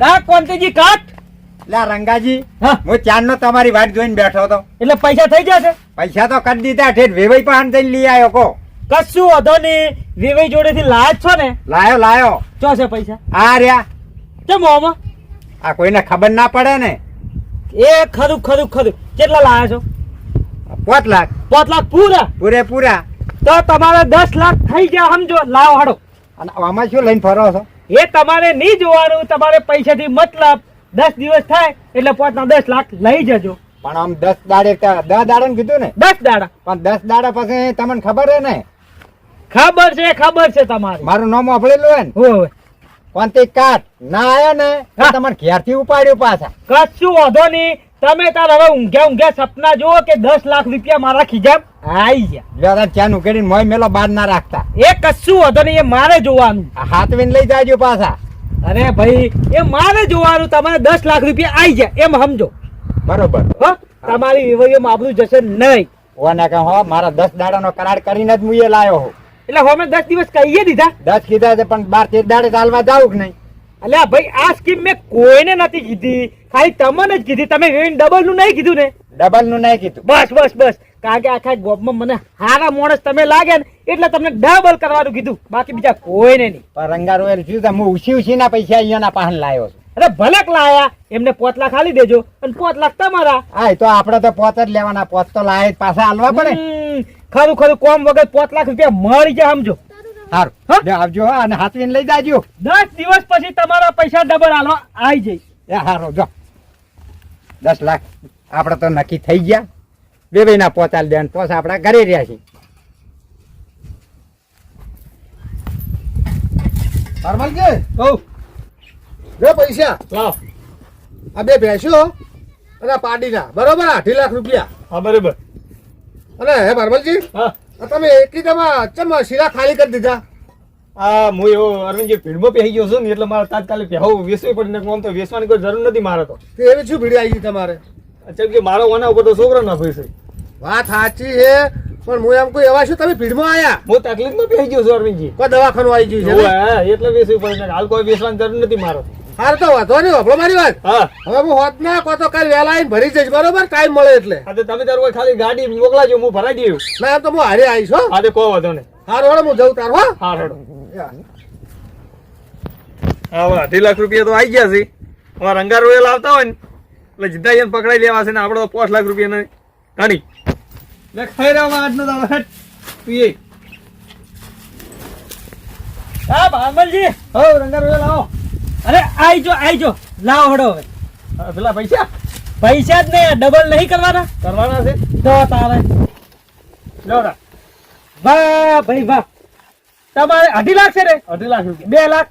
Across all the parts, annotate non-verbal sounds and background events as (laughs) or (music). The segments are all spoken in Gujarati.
કાક કોંતીજી કાક? લા રંગાજી હા. ચાંદનો તમારી વાટ જોઈને બેઠો હતો. એટલે પૈસા થઈ જશે પૈસા તો કરી દીધા ઠેઠ વેવાઈ પણ જઈને લઈ આવ્યો કો કશું વાંધો નહીં. વિવેક જોડેથી લાજ છો ને? લાયો લાયો. ચો છે પૈસા? આ રહ્યા. કેમ મોમાં આ કોઈને ખબર ના પડે ને. એ ખરું ખરું ખરું. કેટલા લાયા છો? પાંચ લાખ. પાંચ લાખ પૂરા? પૂરેપૂરા તો તમારે દસ લાખ થઈ ગયા સમજો. લાવો હાડો. અને આમાં શું લઈને ફરો છો? એ તમારે નહીં જોવાનું તમારે પૈસાથી મતલબ દસ દિવસ થાય એટલે પોતના દસ લાખ લઈ જજો. પણ આમ દસ દાડે દસ દાડા કીધું ને? દસ દાડા. પણ દસ દાડા પછી તમને ખબર હે ને? ખબર છે ખબર છે તમારે. મારું નામ વાપરેલું હે ને? હોય પણ તે કાટ ના આયો ને તમારે ઘેરથી ઉપાડ્યું પાછા. કશું વાંધો નહીં. તમે તાર હવે ઊંઘ્યા ઊંઘ્યા સપના જુઓ કે દસ લાખ રૂપિયા મારા ખીજામ? આઈ ગયા. તાર ચાન ઉકેડીને મોય મેલો બાર ના રાખતા. એ કશું વધો નહીં એ મારે જોવાનું. હાથ હાથવીને લઈ જાજો પાછા. અરે ભાઈ એ મારે જોવાનું તમારે દસ લાખ રૂપિયા આઈ જાય એમ સમજો. બરોબર. હો તમારી વિવરીઓ માબરું જશે નહીં. ઓને કહો હો મારા દસ દાડાનો કરાર કરીને જ મુએ લાયો હું એટલે હવે દસ દિવસ કહીએ દીધા. દસ કીધા છે પણ બાર તેર દાડે ચાલવા જાવ કે નહીં? અલ્યા ભાઈ આ સ્કીમ મેં કોઈને નથી કીધી. ખાલી તમને જ કીધી. તમે ડબલનું નહીં કીધું ને? ડબલનું નહીં કીધું. બસ બસ બસ. કારણ કે આખા ગોપમાં મને હારા માણસ તમે લાગે ને એટલે તમને ડબલ કરવાનું કીધું. બાકી બીજા કોઈને નહીં. પણ રંગા રોયલ શું હું ઉછી ઉછી ના પૈસા અહીંયાના પાહન લાવ્યો છું. અરે ભલે લાયા. એમને પોત લાખ આલી દેજો અને પોત લાખ તમારા. હા તો આપડે તો પોત જ લેવાના. પોત તો લાય પાછા હાલવા પડે. ખરું ખરું. કોમ વગર પોત લાખ રૂપિયા મળી જાય સમજો. સારું હા? લ્યો આવજો હો, અને હાથવીને લઈ જાજો. દસ દિવસ પછી તમારા પૈસા ડબલ આલો આવી જઈ એ હારો જો. દસ લાખ આપડે તો નક્કી થઈ ગયા. બે બે ના પોચાલ દે પોસ આપણા ઘરે રહ્યા છીએ. કે? કહું બે પૈસા? લાવ આ બે ભેંસો અને આ પાડીના. બરોબર અઢી લાખ રૂપિયા. હા બરોબર. અને હે પરમલજી હા. તમે એટલી તમે ચમ શીરા ખાલી કરી દીધા? આ હું એવો અરવિંદજી ભીડમાં પહેરી ગયો છું ને એટલે મારે તાત્કાલિક પહેવું વેસવી પડી ને આમ તો વેસવાની કોઈ જરૂર નથી મારે તો. એવી શું ભીડી આવી ગઈ તમારે? અચ્છા કે મારો ઓના ઉપર તો છોકરો ના ભાઈ છે. વાત સાચી છે પણ હું એમ કોઈ એવા છું તમે ભીડમાં આયા? હું તકલીફમાં પહેરી ગયો છું અરવિંદજી. કોઈ દવાખાનું આવી ગયું છે એટલે વેસવી પડી ને હાલ કોઈ વેસવાની જરૂર નથી મારો. હારું તો વાંધો નહીં વાપરો મારી વાત. હા. હવે હું હોત ના કો તો કાલ વહેલા આવીને ભરી જઈશ બરોબર? ટાઈમ મળે એટલે. હા તો તમે તારું કોઈ ખાલી ગાડી મોકલાજો હું ભરાઈ દઉં ના તો હું હારે આવીશ હો. હા તો કોઈ વાંધો નહીં. હાર હળો હું જઉં તાર હો. હા હેડો હા હવે અઢી લાખ રૂપિયા તો આવી ગયા છે. હવે રંગા રોયલ આવતા હોય ને એટલે જીતા જઈને પકડાઈ લેવા છે ને આપણે તો પાંચ લાખ રૂપિયા ઘણી લે ખાઈ રહ્યા આજનો દાડો હેટ તું એ હા બામલજી હો રંગા રોયલ આવો અરે આઈ જો આઈ જો લાવ હડો હવે. પેલા પૈસા? પૈસા જ ને ડબલ નહીં કરવાના? કરવાના છે? તો તારે. જોડા વાહ ભાઈ વાહ. તમારે અઢી લાખ છે ને? અઢી લાખ રૂપિયા. બે લાખ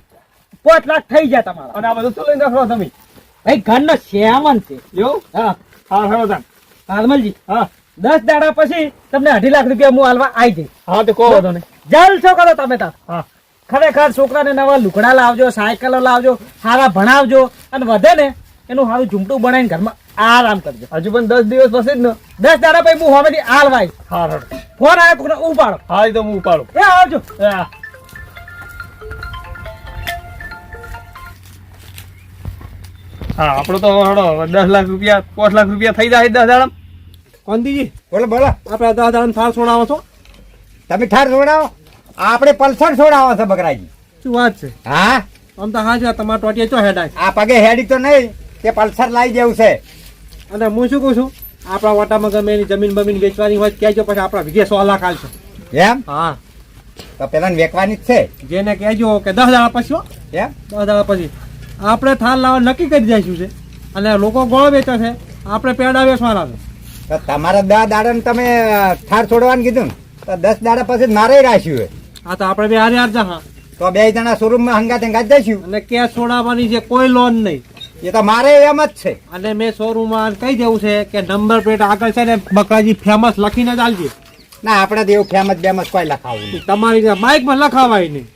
પાંચ લાખ થઈ જાય તમારા. અને આ બધું શું લઈને રાખો તમે? ભાઈ ઘરનો શ્યામન છે. એવું હા. હા હળો તાન હારમલજી હા. દસ દાડા પછી તમને અઢી લાખ રૂપિયા હું હાલવા આવી જઈશ. હા તો કહો વાંધો નહીં જલસો કરો તમે તાર હા. ખરેખર છોકરાને નવા લુગડા લાવજો સાયકલો લાવજો સારા ભણાવજો અને વધે ને એનું સારું ઝૂંપડું બનાવીને ઘરમાં આરામ કરજો. હજુ પણ દસ દિવસ પછી જ ને. દસ દાડા પછી હું હોમેથી આલવાઈશ હા ફોન આવ્યો કોકનો ઉપાડો. હા તો હું ઉપાડો. એ આવજો. હા આપણો તો હેડો દસ લાખ રૂપિયા પાંચ લાખ રૂપિયા થઈ જાય દસ દાડા કોંતીજી બોલો બોલો. આપણે દસ દાડા થાર છોડાવો છો? તમે થાર છોડાવો આપણે પલ્સર છોડાવો છે બકરાજી શું વાત છે? હા? આમ તો હા છે તમારા ટોટીએ ચો હેડાય? આ પગે હેડી તો નહીં તે પલ્સર લાવી જેવું છે. અને હું શું કહું છું? આપણા વાટામાં ગમે એની જમીન બમીન વેચવાની હોય કહેજો પછી આપણા વિઘે સો લાખ આવશે એમ? હા. તો પેલા વેચવાની જ છે. જેને કહેજો કે દસ દાડા પછી હો, એમ? દસ દાડા પછી. આપણે થાળ લાવવા નક્કી કરી દઈશું છે. અને લોકો ગોળ વેચે છે. આપણે પેડા વેચવાના છે. તો તમારા દસ દાડા તમે થાર છોડવાનું કીધું ને તો દસ દાડા પછી મારે રાખ્યું હે તો આપણે બે હારે હાર જા તો બે જણા શોરૂમમાં હંગાત હંગાત જઈશું. અને કેશ છોડાવવાની છે કોઈ લોન નહીં. એ તો મારે એમ જ છે. અને મેં શોરૂમમાં કહી દેવું છે કે નંબર પ્લેટ આગળ છે ને બકરાજી ફેમસ લખીને જ આલજે. ના આપણે તો એવું ફેમસ બેમસ કોઈ લખાવું નહીં. તમારી બાઇકમાં લખાવાય નહીં.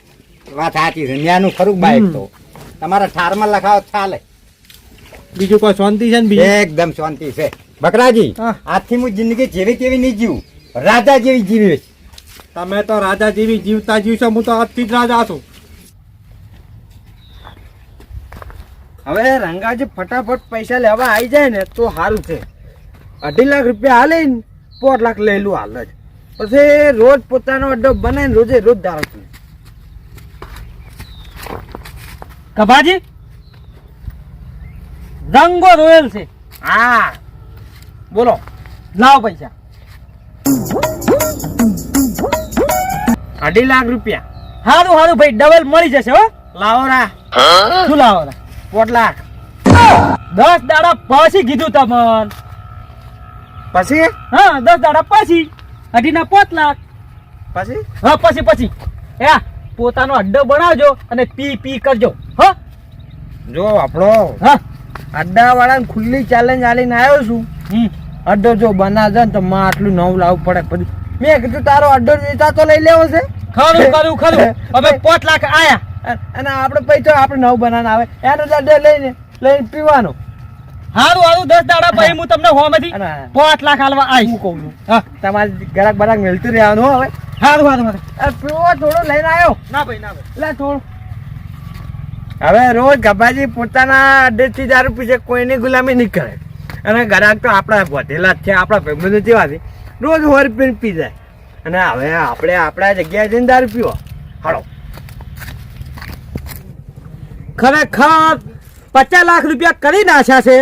વાત સાચી છે ન્યાનું ખરું બાઈક તો. તમારા ઠારમાં લખાવો ચાલે. બીજું કોઈ શાંતિ છે ને બીજું? એકદમ શાંતિ છે. બકરાજી. આજથી હું જિંદગી જેવી કેવી નહીં જીવું. રાજા જેવી જીવીશ. તમે તો રાજા જેવી જીવતા જીવશો હું તો આજથી જ રાજા છું. હવે રંગાજી ફટાફટ પૈસા લેવા આવી જાય ને તો સારું છે. અઢી લાખ રૂપિયા હાલે ને પોઢ લાખ લઈ લું હાલ જ. પછી રોજ પોતાનો અડ્ડો બનાવીને રોજે રોજ દારૂ છું. કભાજી? રંગો રોયલ છે. હા. બોલો. લાવો પૈસા. અઢી લાખ રૂપિયા. સારું સારું ભાઈ ડબલ મળી જશે હો. લાવો રા શું લાવો રા? પોઢ લાખ. દસ દાડા પછી કીધું તમન. પછી? હા દસ દાડા પછી. અઢી ના પોત લાખ. પછી? હા પછી પછી. એ પોતાનો અડ્ડો બનાવજો અને પી પી કરજો હો. જો આપણો હા. અડ્ડા વાળાને ખુલ્લી ચેલેન્જ આલીને આવ્યો છું. અડ્ડો જો બનાવજો ને તો માં આટલું નવું લાવવું પડે. પછી મેં કીધું તારો અડ્ડો વેચા તો લઈ લેવો છે. ખરું ખરું ખરું. (laughs) હવે પાંચ લાખ આયા. અને આપણે પૈસો આપણે નવ બનાવવાનું આવે. એનો અડ્ડો લઈને લઈને પીવાનો. હારું હારું દસ દાડા પછી હું તમને હોમાંથી પાંચ લાખ હાલવા આવી હું કહું છું. તમારે ગરાક બરાક મેળતું રહેવાનું હવે. હારું હારું હારું. પીવો થોડો લઈને આવ્યો ના ભાઈ ના ભાઈ. લે થોડું. હવે રોજ ગભાજી પોતાના અડ્ડેથી દારૂ પીછે કોઈની ગુલામી નહીં કરે. અને ગરાક તો આપણા વધેલા જ છે આપણા ફેમિલી જેવા છે. રોજ હોર પીને પી જાય. અને હવે આપણે આપણા જગ્યાએ જઈને દારૂ પીવો. હાલો. ખરેખર પચાસ લાખ રૂપિયા કરી નાખ્યા છે.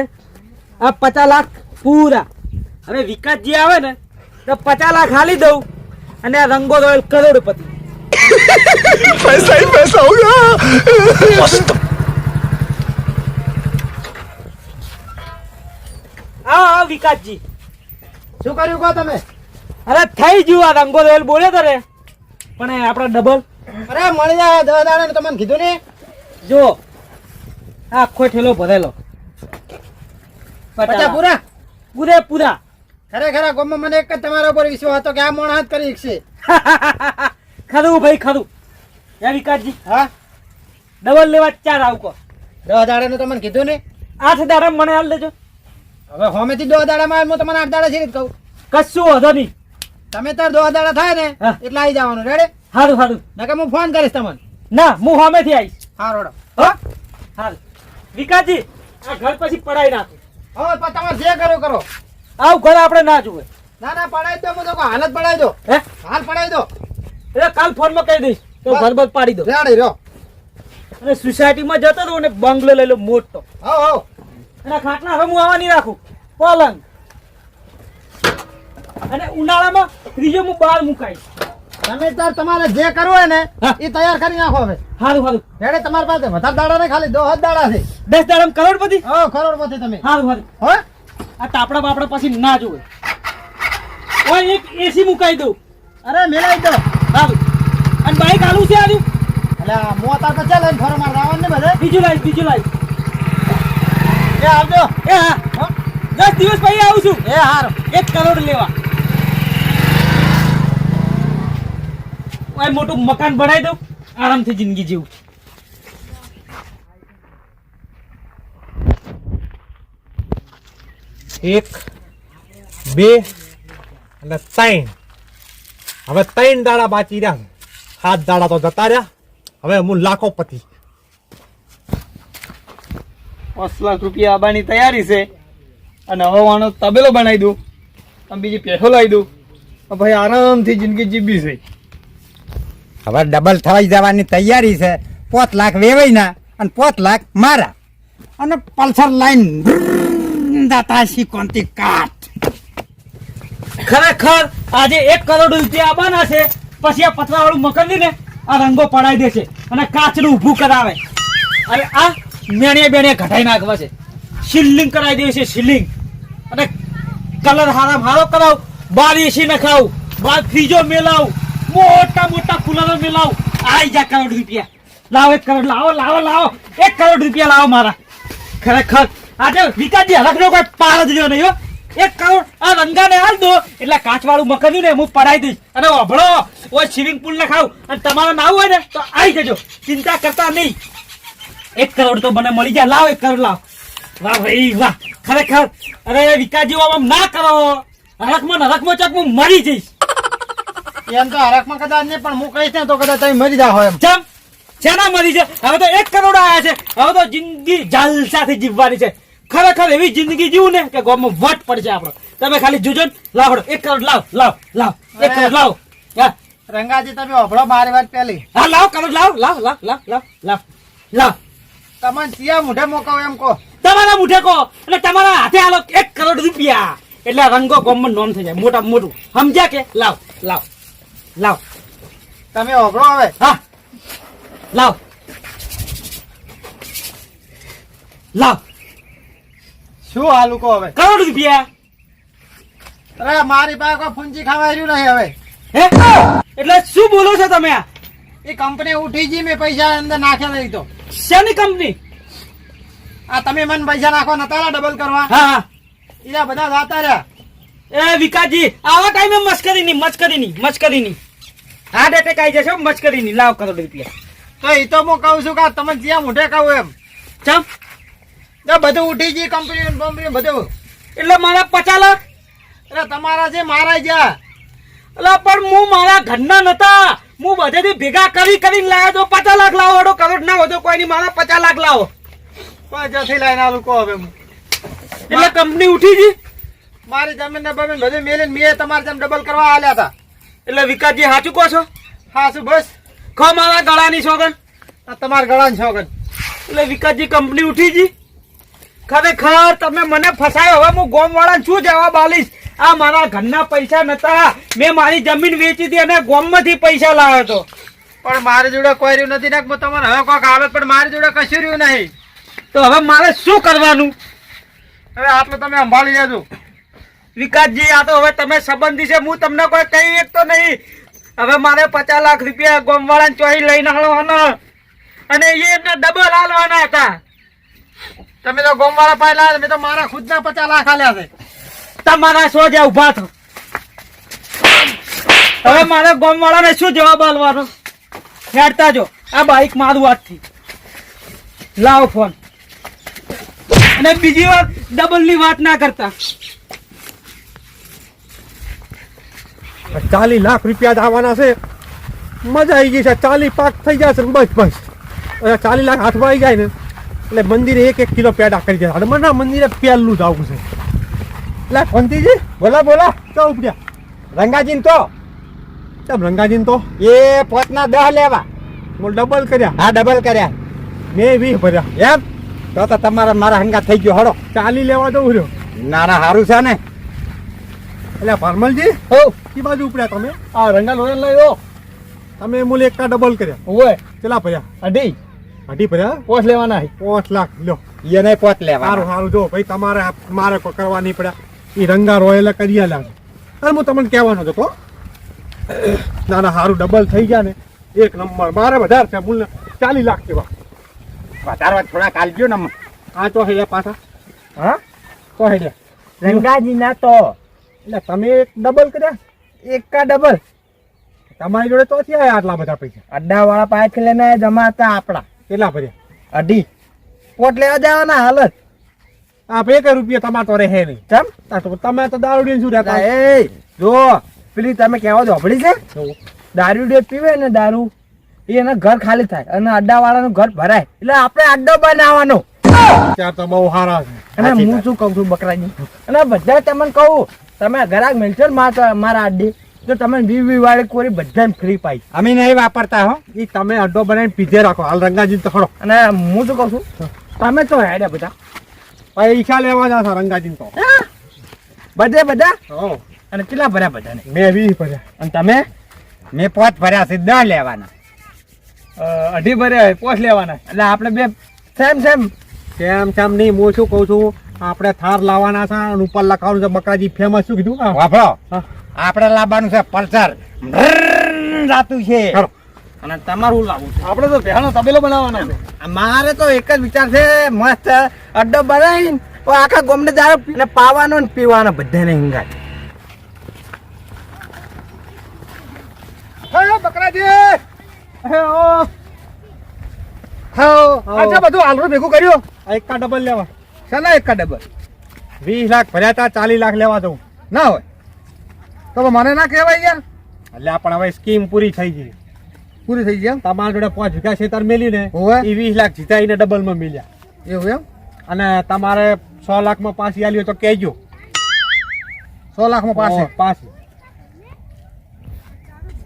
આ પચાસ લાખ પૂરા. હવે વિકાસજી આવે ને તો પચાસ લાખ હાલી દઉં અને આ રંગો રોયલ કરોડપતિ. હા હા વિકાસજી. શું કર્યું કહો તમે? અરે થઈ ગયું આ રંગો રોયલ બોલે તો રે પણ આપણા ડબલ. અરે મળી જાય દવા દાડા તમને કીધું ને જો આખો ઠેલો ભરેલો. પચાસ પૂરા? પૂરે પૂરા. ખરેખર આ ગામમાં મને એક જ તમારા ઉપર વિશ્વાસ હતો કે આ મોણ હાથ કરી છે (laughs) ખરું ભાઈ ખરું. હે વિકાસજી? હા? ડબલ લેવા ચાર આવકો. દવા દાડા નું તમને કીધું ને આઠ દાડા મને હાલ દેજો. હવે હોમેથી દસ દાડામાં હું તમને આઠ દાડા છે કહું. કશું વધો નહીં. તમે તાર દસ દાડા થાય ને એટલે આવી જવાનું. રેડે સારું સારું નકર હું ફોન કરીશ તમને. ના હું હોમેથી આવીશ. હા રોડો. હા? સારું વિકાસજી આ ઘર પછી પડાઈ નાખો. હવે તમારે જે કરો કરો. આવું ઘર આપણે ના જુએ. ના ના પડાવી દો હું તો હાલત હાલ જ પડાવી દો. હે? હાલ પડાવી દો. એટલે કાલ ફોનમાં કહી દઈશ તો. ઘર બધ પાડી દો રેડે રહ્યો અને સોસાયટીમાં જતો રહું ને બંગલો લઈ લો મોટો. હો હો. અને ખાટલા હવે હું આવા નહીં રાખું. પલંગ. અને ઉનાળામાં ત્રીજો હું બહાર મુકાઈશ. તમે તાર તમારે જે કરવું હોય ને એ તૈયાર કરી નાખો હવે. સારું સારું રેડે તમારી પાસે વધારે દાડા ને ખાલી દો હદ દાડા છે. દસ દાડા કરોડપતિ? હા કરોડપતિ તમે. સારું સારું હો? આ તાપડા બાપડા પછી ના જોવે ઓય એક એસી મુકાઈ દઉં. અરે મેળાવી દો. સારું અને બાઈક આલું છે આજુ એટલે મોતા તો ચાલે ફરો માર રાવણ ને બધે. બીજું લાઈશ બીજું લાઈશ એ આવજો. એ હા. દસ દિવસ પછી આવું છું. એ હારો. એક કરોડ લેવા. મોટું મકાન બનાવી દઉં આરામથી જિંદગી જીવું એક બે અને ત્રણ. હવે ત્રણ દાડા બાકી રહ્યા સાત દાડા તો જતા રહ્યા. હવે હું લાખો પતિ. પાંચ લાખ રૂપિયા આવવાની તૈયારી છે. અને હવે આનો તબેલો બનાવી દઉં. અને બીજી પેઠો લાવી દઉં. ભાઈ આરામથી જિંદગી જીબી છે. હવે ડબલ થવાઈ જવાની તૈયારી છે. પોત લાખ વેવાઈના અને પોત લાખ મારા. અને પલ્સર લાઈન દાતાશી કોંતી કાટ ખરેખર આજે એક કરોડ રૂપિયા આવવાના છે. પછી આ પતરાવાળું મકાન ને આ રંગો પડાવી દેશે. અને કાચનું ઊભું કરાવે. અરે આ મેણે બેણે ઘટાઈ નાખવા છે. શિલિંગ કરાવી દેવી છે શિલિંગ અને કલર હારામ હારો કરાવ. બાર એસી નખાવ. બાર ફ્રીજો મેલાવ. મોટા મોટા કુલરો મેલાવ. આઈ જા કરોડ રૂપિયા. લાવો એક કરોડ, લાવો લાવો લાવો. એક કરોડ રૂપિયા લાવો મારા. ખરેખર. આજે વિકાસજી હલકનો કોઈ પાર જ રહ્યો નહીં એક કરોડ આ રંગાને હાલ દો. એટલે કાચવાળું મકાન ને હું પડાવી દઈશ. અને અભળો ઓય સ્વિમિંગ પુલ ને ખાવ અને તમારે નાવું હોય ને, તો આવી જજો. ચિંતા કરતા નહીં. એક કરોડ તો મને મળી જાય. લાવ એક કરોડ લાવ. વાહ ભાઈ વાહ. ખરેખર અરે વિકાસજી આમ ના કરો. હરકમાં હરકમાં ચોક હું મરી જઈશ. એમ તો હરકમાં કદાચ નહીં પણ હું કહીશ ને તો કદાચ તમે મરી જાવ એમ. ચમ શેના મરી છે? હવે તો એક કરોડ આવ્યા છે. હવે તો જિંદગી જલસાથી જીવવાની છે. ખરેખર એવી જિંદગી જીવું ને કે ગોમાં વટ પડશે આપણો. તમે ખાલી જોજો ને. લાવડો એક કરોડ લાવ લાવ લાવ. એક કરોડ લાવ. રંગાજી તમે ઓભળો મારી વાત પેલી. હા લાવ કરોડ લાવ લાવ લાવ લાવ લાવ લાવ. લાવ. તમને ત્યાં મોઢે મોકલો એમ કહો. તમારા મુઠે કહો. એટલે તમારા હાથે આલો એક કરોડ રૂપિયા. એટલે રંગો ગામમાં નોમ થઈ જાય. મોટા મોટું. સમજ્યા કે? લાવ લાવ લાવ. તમે ઓગળો હવે. હા. લાવ. લાવ. શું હાલું કહો હવે? કરોડ રૂપિયા. અરે મારી પાસે ફૂંચી ખાવા રહ્યું નહીં હવે. હે? એટલે શું બોલો છો તમે એ કંપની ઉઠી ગઈ મેં પૈસા અંદર નાખ્યા નહીં તો. શેની કંપની? આ તમે મને પૈસા નાખો તારા ડબલ કરવા. હા એના બધા જાતા રહ્યા. એ વિકાસજી આવા ટાઈમે મસ્કરી ની મસ્કરી ની મસ્કરી ની હાર્ટ એટેક આવી જશે મસ્કરી ની લાવ કરોડ રૂપિયા. તો એ તો હું કહું છું કે તમે જ્યાં મોઢે કહું એમ. ચમ? તો બધું ઉઠી ગઈ કંપની કંપની બધું. એટલે મારા પચાસ લાખ? એટલે તમારા જે મારા જ્યાં. એટલે પણ હું મારા ઘરના નતા. હું બધેથી ભેગા કરી કરીને લાવ્યો તો પચાસ લાખ લાવો અડો કરોડ ના હોય તો કોઈ નહીં મારા પચાસ લાખ લાવો. પચાસથી લઈને આલું કહો હવે એટલે કંપની ઉઠી ગઈ? મારી જમીન ને બમીન બધું મેલીને મેં તમારે જેમ ડબલ કરવા આલ્યા હતા. એટલે વિકાસજી સાચું કહો છો? હા શું બસ. ખો મારા ગળાની સોગન તમારા ગળાની સોગન એટલે વિકાસજી કંપની ઉઠી ગઈ? ખરેખર તમે મને ફસાયો. હવે હું ગોમ વાળા શું જવાબ આલીશ આ મારા ઘરના પૈસા નતા. મેં મારી જમીન વેચી હતી અને ગોમમાંથી પૈસા લાવ્યો હતો. પણ મારી જોડે કોઈ રહ્યું નથી ને હું તમારે હવે કોઈક આવે પણ મારી જોડે કશું રહ્યું નહીં. તો હવે મારે શું કરવાનું? હવે આટલું તમે સંભાળી લેજો. વિકાસજી આ તો હવે તમે સંબંધી છે. હું તમને કોઈ કહી શકતો નહીં. હવે મારે પચાસ લાખ રૂપિયા ગોમવાળાને ચોઈ લઈને હાલવાના અને એ એમને ડબલ હાલવાના હતા. તમે તો ગોમવાળા પાસે લાવ્યા મેં તો મારા ખુદના પચાસ લાખ હાલ્યા છે. તમારા સો જ્યાં ઊભા થો. હવે મારે ગોમવાળાને શું જવાબ આલવાનો હેડતા જો, આ બાઈક મારું હાથથી. લાવો ફોન. અને બીજી વાર ડબલની વાત ના કરતા. ચાલીસ લાખ રૂપિયા જ આવવાના છે. મજા આવી ગઈ છે. ચાલીસ પાક થઈ જશે બસ બસ. ચાલીસ લાખ હાથમાં આવી જાય ને. એટલે મંદિરે એક એક કિલો પેડા કરી જાય હનુમાનના મંદિરે પહેલું જ આવું છે. એટલે કંતીજી બોલો બોલો. તો ઉપડ્યા રંગાજીન તો. તમ રંગાજીન તો? એ પોતના દહ લેવા. બોલ ડબલ કર્યા. હા ડબલ કર્યા. મેં વીસ ભર્યા. એમ? તો તો તમારા મારા હંગા થઈ ગયો હળો. ચાલી લેવા જવું રહ્યો. ના ના સારું છે ને. એટલે પરમલજી હો. કી બાજુ ઉપડ્યા તમે. આ રંગા લોયન લયો. તમે મૂલ એકા ડબલ કર્યા. ઓય કેટલા ભર્યા? અઢી. અઢી ભર્યા? પોસ લેવાના પાંચ લાખ લ્યો. એને લેવા સારું સારું જો ભાઈ તમારે મારે કરવા નહીં પડ્યા એ રંગા રોયેલા કરી લાગે. અને હું તમને કહેવાનો હતો ના ના સારું ડબલ થઈ ગયા ને એક નંબર. મારે વધારે છે મૂળ ચાલી લાખ જેવા. વધારવા થોડા કાલજો ને આ તો હે પાછા. હા? તો હે. રંગાજી ના તો. એટલે તમે એક ડબલ કર્યા? એક કા ડબલ તમારી જોડે તો થયા આટલા બધા પૈસા. અડ્ડા વાળા પાસેથી લઈને જમા હતા આપણા. કેટલા ભર્યા? અઢી. પોટ લેવા જવાના હાલત આ બે કઈ રૂપિયા તમારે તો રહે નહીં. ચમ તમે તો દારૂ શું રહેતા? એ જો પેલી તમે કહેવા જોભળી છે? દારૂ પીવે ને દારૂ એના ઘર ખાલી થાય અને અડ્ડા વાળાનું ઘર ભરાય. એટલે આપણે અડ્ડો બનાવવાનો. ત્યાં તો બહુ સારા અને હું શું કહું છું બકરાજી? અને બધા તમને કહું તમે ઘરાક મેલશો ને મારા મારા અડ્ડી તો તમે વી વી વાળી કોરી બધાને ફ્રી પાઈ અમે નહીં વાપરતા હો. એ તમે અડ્ડો બનાવીને પીધે રાખો. હાલ રંગાજી તો ખરો અને હું શું કહું છું? તમે તો હેડ્યા બધા. પૈસા લેવા જા રંગાજી તો? બધે બધા? હો. અને કેટલા ભર્યા બધાને? મેં વીસ ભર્યા. અને તમે? મેં પોત ભર્યા છે દસ લેવાના. અઢી ભર્યા પોસ લેવાના. એટલે આપણે બે સેમ સેમ. સેમ સેમ નહીં હું શું કહું છું આપણે થાર લાવવાના છે અને ઉપર લખાવવાનું છે બકરાજી ફેમસ શું કીધું? વાપરો આપણે લાવવાનું છે પલ્સર. રાતું છે. અને તમારું લાવવું છે? આપણે તો ભેણો તબેલો બનાવવાનો છે. મારે તો એક જ વિચાર છે મસ્ત અડ્ડો બનાવીને આખા ગોમને દારૂ પીને પાવાનો ને પીવાનો બધાને હિંગાટ હે બકરાજી! હે ઓ હા આજે બધું હાલરું ભેગું કર્યું? એકા ડબલ લેવા? ચાલો એકા ડબલ? વીસ લાખ ભર્યા હતા ચાલીસ લાખ લેવા દઉં. ના હોય. તો મને ના કહેવાય યાર. એટલે પણ હવે સ્કીમ પૂરી થઈ ગઈ. પૂરી થઈ ગયા તમારા જોડે પાંચ વીઘા ખેતર મેલી ને. એ વીસ લાખ જીતાઈને ડબલમાં મેલ્યા. એવું એમ? અને તમારે સો લાખમાં પાછી આલી હોય તો કહેજો. સો લાખમાં પાસે ઓ, પાછી.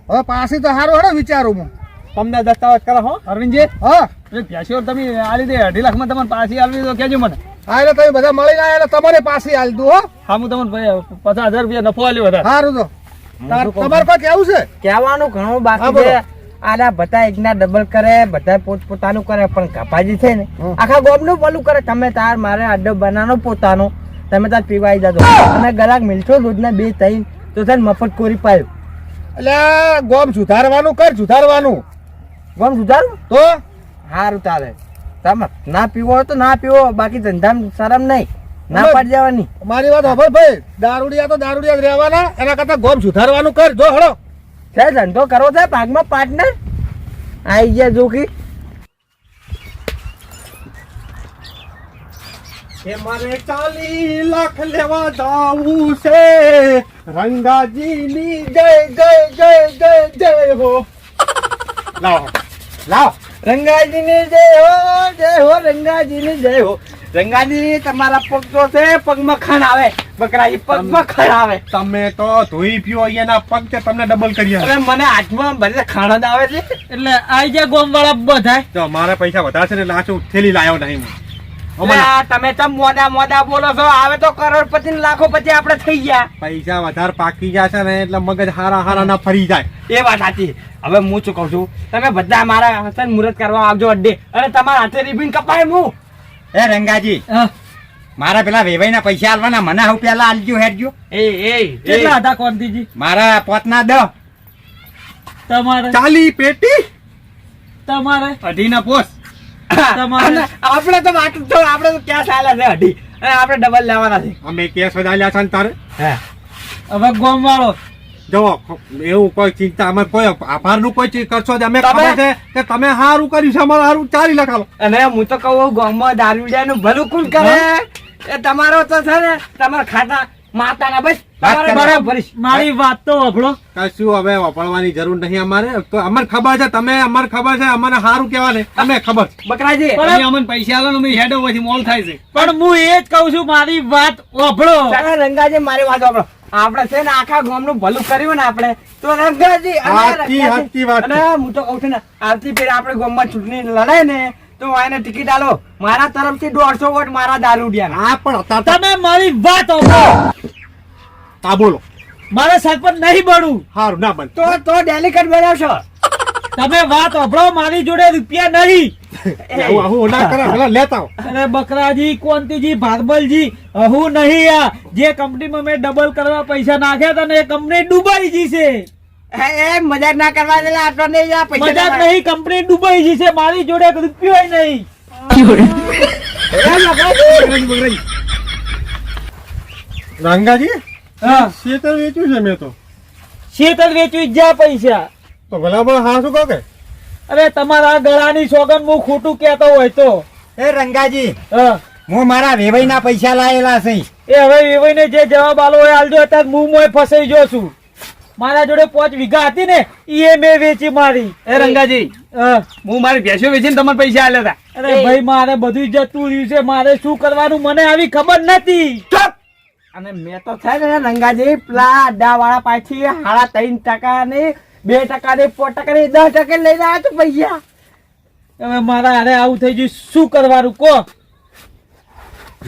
હવે પાસે તો સારું હડે વિચારું હું. તમને દસ્તાવેજ કરો હો. અરવિંદજી? હા. એ ભેંસો તમે આલી દે અઢી લાખમાં તમારે પાછી આલવી તો કહેજો મને. હા એટલે તમે બધા મળીને એટલે તમારે પાસી આલી દઉં હો. હા હું તમને પચાસ હજાર રૂપિયા નફો આલ્યો વધારે. સારું તો. તમારે કોઈ કેવું છે? કહેવાનું ઘણું બાકી છે. આના બધા એકના ડબલ કરે બધા પોત પોતાનું કરે પણ કપાજી છે ને. આખા ગોમનું પેલું કરે તમે તાર મારે અડ્ડો બનાવવાનો પોતાનો. તમે તાર પીવાઈ જજો. અને ગરાક મિલશો દૂધના બે થઈ તો છે મફત કોરી પાયો. એટલે ગોમ સુધારવાનું કર સુધારવાનું. ગોમ સુધારું? તો? સારું ચાલે તમે ના પીવો તો ના પીવો બાકી ધંધામાં શરમ નહીં. ના પાડી જવાની મારી વાત ખબર ભાઈ. દારૂડિયા તો દારૂડિયા જ રહેવાના એના કરતા ગોમ સુધારવાનું કર. જો હળો. છે ધંધો કરવો છે પાકમાં પાર્ટનર આવી ગયા જોખી. મારે ચાલી લાખ લેવા જાવું છે. રંગાજીની જય જય જય જય જય હો. લાવ લાવો. રંગાજીની જય હો જય હો રંગાજીની જય હો. રંગાજી તમારા પગ તો છે પગમાં ખણ આવે. બકરાજી પગમાં ખણ આવે. તમે તો ધોઈ પીઓ એના પગ તે તમને ડબલ કરી અરે મને હાથમાં ભલે ખાણ જ આવે છે. એટલે આઈ ગયા ગોમ વાળા બધા તો મારા પૈસા વધારે છે ને લાચો થેલી લાવ્યો નહીં તમે તમ મોડા મોડા બોલો છો આવે તો કરોડપતિ ને પછી આપણે થઈ ગયા. પૈસા વધારે પાકી ગયા છે ને એટલે મગજ હારા હારા ના ફરી જાય. એ વાત સાચી. હવે હું શું કહું છું? તમે બધા મારા હસન મુહૂર્ત કરવા આવજો અડ્ડે અને તમારા હાથે રિબીન કપાય હું એ રંગાજી? મારા પેલા વેવાઈના પૈસા આલવાના મને હું પેલા આલજો હેરજો એ એ કેટલા હતા કોંતીજી મારા પોતના દ તમારે? ચાલી પેટી? તમારે? અઢીના પોસ. તમારે- આપણે તો વાત તો આપણે તો કેસ ચાલે છે અઢી? અને આપણે ડબલ લેવાના છે. અમે કેસ વધાર્યા છે ને તારે? હવે ગોમ વાળો જવો એવું કોઈ ચિંતા અમે કોઈ આભારનું કોઈ ચીજ કરશો જ અમે ખબર છે કે તમે સારું કર્યું છે અમારું સારું ચાલી લખાલો અને હું તો કહું ગામમાં દારૂડિયાનું ભલું કોણ કરે? એ તમારો તો છે ને તમારા ખાતા માતાના બસ કરો. છે. મારી વાત તો અભળો કશું હવે વાપરવાની જરૂર નહીં અમારે. તો અમને ખબર છે તમે અમને ખબર છે અમને સારું કહેવા ને અમે ખબર છે. બકરાજી અમને પૈસા આલો અમે હેડો પછી મોલ થાય છે. પણ હું એ જ કહું છું મારી વાત અભળો રંગાજી મારી વાત સાંભળો આપણે છે ને આખા ગામનું ભલું કર્યું ને આપડે તો રંગાજી હું તો કઉ છું. ને આવતી ફેર ગામમાં ચૂંટણી લડાય ને તો એને ટિકિટ આલો. મારા તરફથી દોઢસો વોટ મારા દારૂડિયા હા પણ તમે મારી વાત અભળો હા બોલો. મારે સરપંચ નહીં બનવું સારું ના બન તો તો ડેલિકેટ બનાવશો. તમે વાત અભળો મારી જોડે રૂપિયા નહીં. આવું (laughs) આવું ના કરે પેલા લેતા આવો. અરે બકરાજી કોંતીજી ભારબલજી હું નહીં આ. જે કંપનીમાં મેં ડબલ કરવા પૈસા નાખ્યા હતા ને એ કંપની ડૂબાઈ ગઈ છે મજાક ના કરવા દે આટલો નહીં મજાક નહીં કંપની ડૂબાઈ ગઈ છે મારી જોડે રૂપિયો નહીં. (laughs) રંગાજી? હા. શેતર વેચ્યું છે મેં તો. શીતળ વેચ્યું જ્યાં પૈસા. તો ભલા ભલા હા શું કહો કે? અરે તમારા ગળાની સોગન હું ખોટું કહેતો હોય તો. એ રંગાજી હું. મારા વેવાઈના પૈસા લાયેલા છે. એ હવે વેવાઈને જે જવાબ આલો હોય આલજો અત્યારે હું મોય ફસાઈ ગયો છું. મારા જોડે પાંચ વીઘા હતી ને એ મેં વેચી મારી. એ રંગાજી હું. મારી ભેંસો વેચીને તમારે પૈસા આલ્યા હતા. અરે ભાઈ મારે બધું જતું રહ્યું છે. મારે શું કરવાનું મને આવી ખબર નથી. ચૂપ! અને મેં તો છે ને રંગાજી પેલા અડ્ડા વાળા પાછી હાડા ત્રણ ટકા ને બે ટકા ને પાંચ ટકા ને દસ ટકા લઈને આવ્યા તું પૈસા. હવે મારા અરે આવું થઈ ગયું, શું કરવાનું કો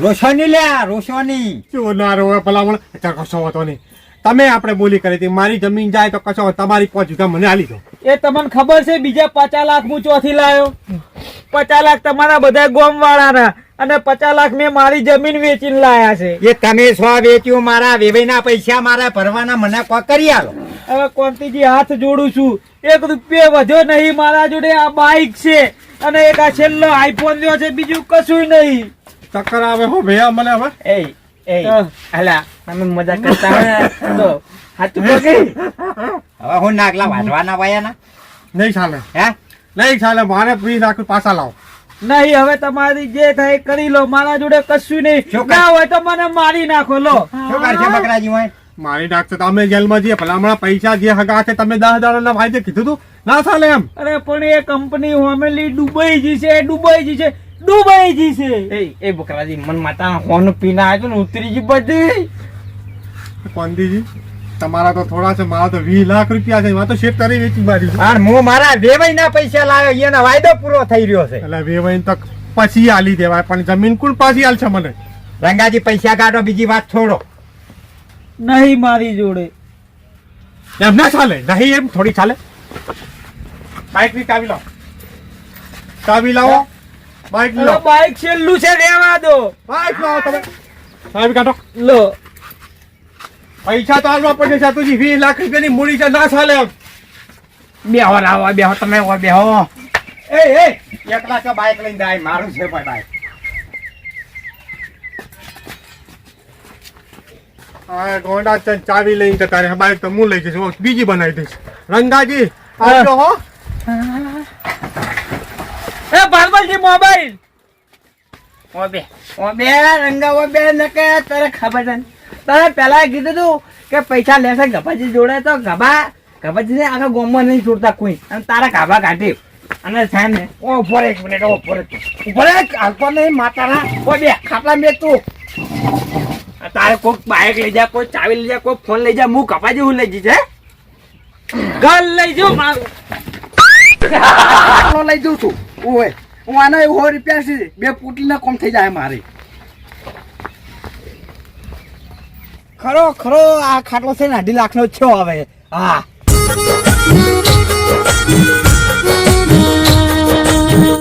રોશની લે રોશની. શું ના ભલામણ? ચાલ કશો વાંધો નહીં. તમે આપણે બોલી કરી હતી મારી જમીન જાય તો કશો તમારી પાંચ વીઘા મને આલી દો. એ તમને ખબર છે બીજા પચાસ લાખ હું ચોથી લાયો? પચાસ લાખ તમારા બધા ગોમ વાળાના અને પચાસ લાખ મેં મારી જમીન વેચીને લાયા છે. એ તમે સ્વ વેચ્યું મારા વેવાઈના પૈસા મારા ભરવાના મને કોઈ કરી આલો. હવે કોંતીજી હાથ જોડું છું. એક રૂપિયો વધ્યો નહીં મારા જોડે આ બાઈક છે અને એક આ છેલ્લો આઈફોન લ્યો છે બીજું કશું નહીં. ચક્કર આવે હો ભૈયા મને હવે. એ એ હા. અલા તમે મજા કરતા હોય તો હાચું કહો કે? હવે હું નાગલા વાઢવાના વયાના નહીં ચાલે. હે? નહીં ચાલે મારે વીસ લાખ પાછા લાવો. નહીં હવે તમારી જે થાય કરી લો મારા જોડે કશું નહીં. ના હોય તો મને મારી નાખો લો. શું કરશે બકરાજી હોય? મારી નાખશે તમે જેલમાં જઈએ ભલામણા હમણાં પૈસા જે હગા છે તમે દસ હજારના ભાઈ કીધું તું ના ચાલે એમ. અરે પણ એ કંપની હોમેલી ડુબઈ જી છે ડુબઈ જી છે. દુબઈ જી છે. એ એ બકરાજી મન માતા હોન પીને આવ્યો ને ઉતરી ગઈ બધી. કોંદીજી તમારા તો થોડા છે મારા તો વીસ લાખ રૂપિયા છે મારા તો શેઠ કરી વેચી મારી. અને હું મારા વેવાઈના પૈસા લાવ્યો એનો વાયદો પૂરો થઈ રહ્યો છે. એટલે વેવાઈ તો પછી આલી દેવાય પણ જમીન કુલ પાછી છે મને? રંગાજી પૈસા કાઢો બીજી વાત છોડો. નહીં મારી જોડે. એમ ના ચાલે નહીં એમ થોડી ચાલે. બાઇકની ચાવી લાવો. ચાવી લાવો. બાઇક લો. બાઇક બાઈક છેલ્લું છે રેવા દો. બાઇક લો તમે. સાહેબ કાઢો લો. પૈસા તો હાલવા પડશે સાતુજી વીસ લાખ રૂપિયાની મૂડી છે ના ચાલે બેહો લાવો બેહો તમે બેહો. એ એ. એકલા તો બાઇક લઈને જાય મારું છે ભાઈ બાઇક હા ગોંડા ચાવી લઈને જતા રહે બાઇક તો હું લઈ જઈશ હું બીજી બનાવી દઈશ. રંગાજી આવજો હો. એ બારબલજી મોબાઈલ. ઓ બે ઓ બે રંગા ઓ બે કે તારે ખબર છે ને? તારે પેલા કીધું તું કે પૈસા લેશે ગભાજી જોડે, તો ગભા ગભાજી ને આખા ગોમમાં નહીં છોડતા કોઈ. અને તારા ગાભા કાઢી અને સાહેબ ને ઓ ઉપર એક મિનિટ, ઓ ઉપર ઉપર હાલતો નહીં, માતાના. ઓ બે ખાટલા બે તું. તારે કોઈક બાઇક લઈ જા કોઈ ચાવી લઈ જા કોઈ ફોન લઈ જા હું ગભાજી હું લઈ જઈશ, હે? ઘર લઈ જો મારું. (laughs) લઈ જઉં છું. ઓય, હું આનો એવો રિપેર છે, બે પુટલીના કોમ થઈ જાય મારે. ખરો ખરો, આ ખાટલો છે ને, અઢી લાખ નો છો હવે. હા.